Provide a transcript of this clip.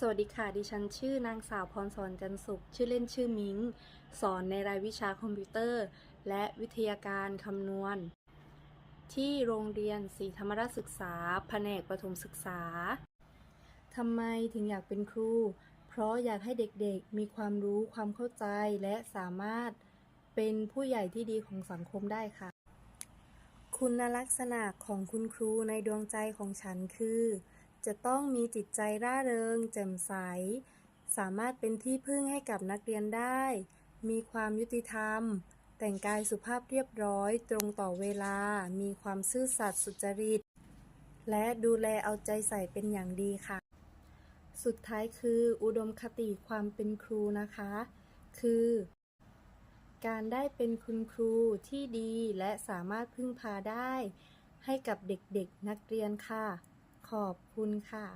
สวัสดีค่ะ ดิฉันชื่อนางสาวพรสอนจันทร์สุข ชื่อเล่นชื่อมิง สอนในรายวิชาคอมพิวเตอร์ และวิทยาการคำนวณ ที่โรงเรียนศรีธรรมราชศึกษา แผนกประถมศึกษาทำไมถึงอยากเป็นครู เพราะอยากให้เด็กๆ มีความรู้ความเข้าใจและสามารถเป็นผู้ใหญ่ที่ดีของสังคมได้ค่ะ คุณลักษณะของคุณครูในดวงใจของฉันคือ จะต้องมีจิตใจร่าเริง แจ่มใส สามารถเป็นที่พึ่งให้กับนักเรียนได้ มีความยุติธรรม แต่งกายสุภาพเรียบร้อย ตรงต่อเวลา มีความซื่อสัตย์สุจริต และดูแลเอาใจใส่เป็นอย่างดีค่ะ สุดท้ายคืออุดมคติความเป็นครูนะคะ คือการได้เป็นคุณครูที่ดีและสามารถพึ่งพาได้ ให้กับเด็กๆนักเรียนค่ะ ขอบคุณค่ะ